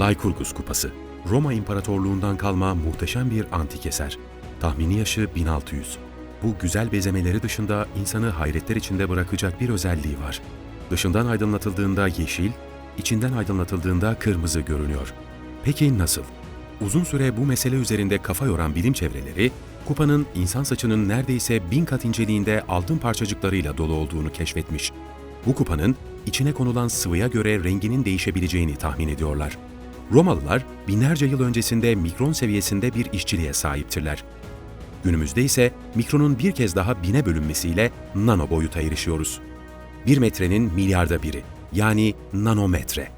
Lycurgus Kupası. Roma İmparatorluğundan kalma muhteşem bir antik eser. Tahmini yaşı 1600. Bu güzel bezemeleri dışında insanı hayretler içinde bırakacak bir özelliği var. Dışından aydınlatıldığında yeşil, içinden aydınlatıldığında kırmızı görünüyor. Peki nasıl? Uzun süre bu mesele üzerinde kafa yoran bilim çevreleri, kupanın insan saçının neredeyse bin kat inceliğinde altın parçacıklarıyla dolu olduğunu keşfetmiş. Bu kupanın içine konulan sıvıya göre renginin değişebileceğini tahmin ediyorlar. Romalılar binlerce yıl öncesinde mikron seviyesinde bir işçiliğe sahiptirler. Günümüzde ise mikronun bir kez daha bine bölünmesiyle nano boyuta erişiyoruz. Bir metrenin milyarda biri, yani nanometre.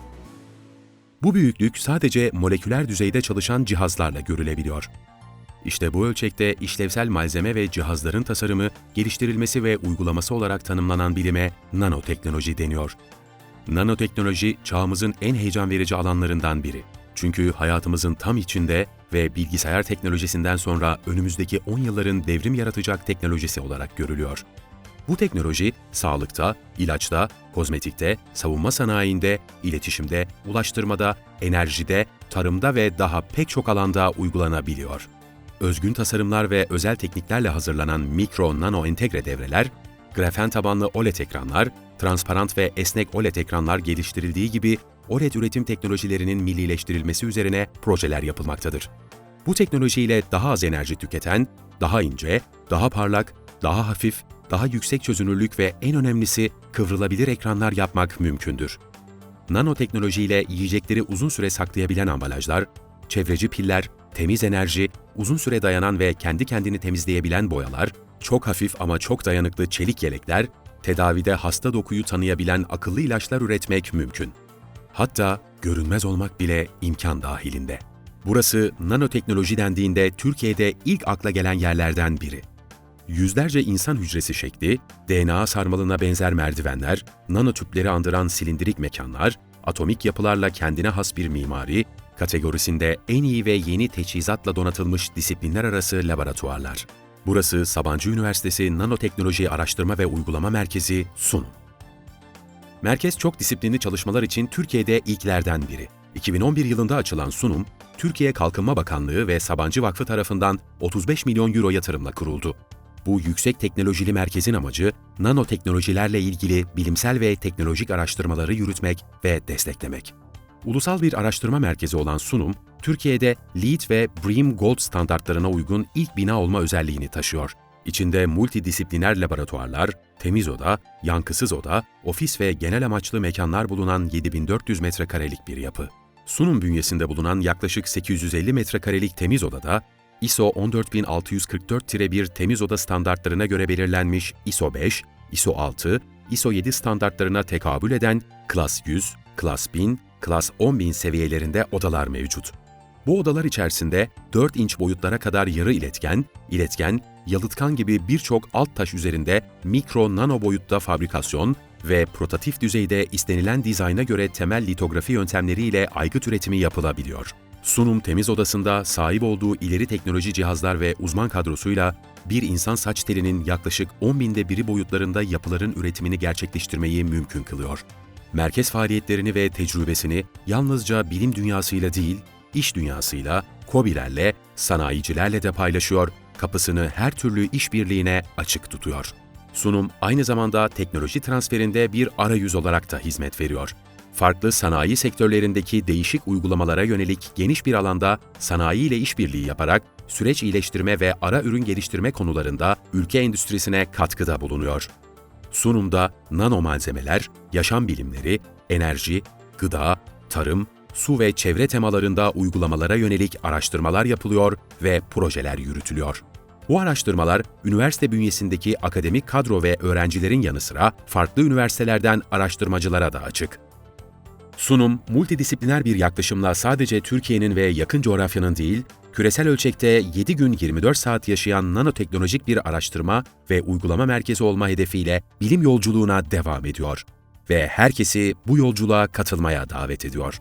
Bu büyüklük sadece moleküler düzeyde çalışan cihazlarla görülebiliyor. İşte bu ölçekte işlevsel malzeme ve cihazların tasarımı, geliştirilmesi ve uygulaması olarak tanımlanan bilime nanoteknoloji deniyor. Nanoteknoloji çağımızın en heyecan verici alanlarından biri. Çünkü hayatımızın tam içinde ve bilgisayar teknolojisinden sonra önümüzdeki 10 yılların devrim yaratacak teknolojisi olarak görülüyor. Bu teknoloji sağlıkta, ilaçta, kozmetikte, savunma sanayinde, iletişimde, ulaştırmada, enerjide, tarımda ve daha pek çok alanda uygulanabiliyor. Özgün tasarımlar ve özel tekniklerle hazırlanan mikro nano entegre devreler, grafen tabanlı OLED ekranlar, transparent ve esnek OLED ekranlar geliştirildiği gibi OLED üretim teknolojilerinin millileştirilmesi üzerine projeler yapılmaktadır. Bu teknolojiyle daha az enerji tüketen, daha ince, daha parlak, daha hafif, daha yüksek çözünürlük ve en önemlisi kıvrılabilir ekranlar yapmak mümkündür. Nanoteknolojiyle yiyecekleri uzun süre saklayabilen ambalajlar, çevreci piller, temiz enerji, uzun süre dayanan ve kendi kendini temizleyebilen boyalar, çok hafif ama çok dayanıklı çelik yelekler, tedavide hasta dokuyu tanıyabilen akıllı ilaçlar üretmek mümkün. Hatta görünmez olmak bile imkan dahilinde. Burası nanoteknoloji dendiğinde Türkiye'de ilk akla gelen yerlerden biri. Yüzlerce insan hücresi şekli, DNA sarmalına benzer merdivenler, nanotüpleri andıran silindirik mekanlar, atomik yapılarla kendine has bir mimari, kategorisinde en iyi ve yeni teçhizatla donatılmış disiplinler arası laboratuvarlar. Burası Sabancı Üniversitesi Nanoteknoloji Araştırma ve Uygulama Merkezi SUNUM. Merkez çok disiplinli çalışmalar için Türkiye'de ilklerden biri. 2011 yılında açılan sunum, Türkiye Kalkınma Bakanlığı ve Sabancı Vakfı tarafından 35 milyon euro yatırımla kuruldu. Bu yüksek teknolojili merkezin amacı, nanoteknolojilerle ilgili bilimsel ve teknolojik araştırmaları yürütmek ve desteklemek. Ulusal bir araştırma merkezi olan sunum, Türkiye'de LEED ve BREEAM Gold standartlarına uygun ilk bina olma özelliğini taşıyor. İçinde multidisipliner laboratuvarlar, temiz oda, yankısız oda, ofis ve genel amaçlı mekanlar bulunan 7400 metrekarelik bir yapı. Sunum bünyesinde bulunan yaklaşık 850 metrekarelik temiz odada, ISO 14644-1 temiz oda standartlarına göre belirlenmiş ISO 5, ISO 6, ISO 7 standartlarına tekabül eden Klas 100, Klas 1000, Klas 10000 seviyelerinde odalar mevcut. Bu odalar içerisinde 4 inç boyutlara kadar yarı iletken, iletken, yalıtkan gibi birçok alt taş üzerinde mikro nano boyutta fabrikasyon ve prototip düzeyde istenilen dizayna göre temel litografi yöntemleriyle aygıt üretimi yapılabiliyor. Sunum Temiz Odası'nda sahip olduğu ileri teknoloji cihazlar ve uzman kadrosuyla bir insan saç telinin yaklaşık 10 binde biri boyutlarında yapıların üretimini gerçekleştirmeyi mümkün kılıyor. Merkez faaliyetlerini ve tecrübesini yalnızca bilim dünyasıyla değil, iş dünyasıyla, KOBİ'lerle, sanayicilerle de paylaşıyor, kapısını her türlü işbirliğine açık tutuyor. Sunum aynı zamanda teknoloji transferinde bir arayüz olarak da hizmet veriyor. Farklı sanayi sektörlerindeki değişik uygulamalara yönelik geniş bir alanda sanayi ile işbirliği yaparak süreç iyileştirme ve ara ürün geliştirme konularında ülke endüstrisine katkıda bulunuyor. Sunumda nano malzemeler, yaşam bilimleri, enerji, gıda, tarım, su ve çevre temalarında uygulamalara yönelik araştırmalar yapılıyor ve projeler yürütülüyor. Bu araştırmalar üniversite bünyesindeki akademik kadro ve öğrencilerin yanı sıra farklı üniversitelerden araştırmacılara da açık. Sunum, multidisipliner bir yaklaşımla sadece Türkiye'nin ve yakın coğrafyanın değil, küresel ölçekte 7 gün 24 saat yaşayan nanoteknolojik bir araştırma ve uygulama merkezi olma hedefiyle bilim yolculuğuna devam ediyor ve herkesi bu yolculuğa katılmaya davet ediyor.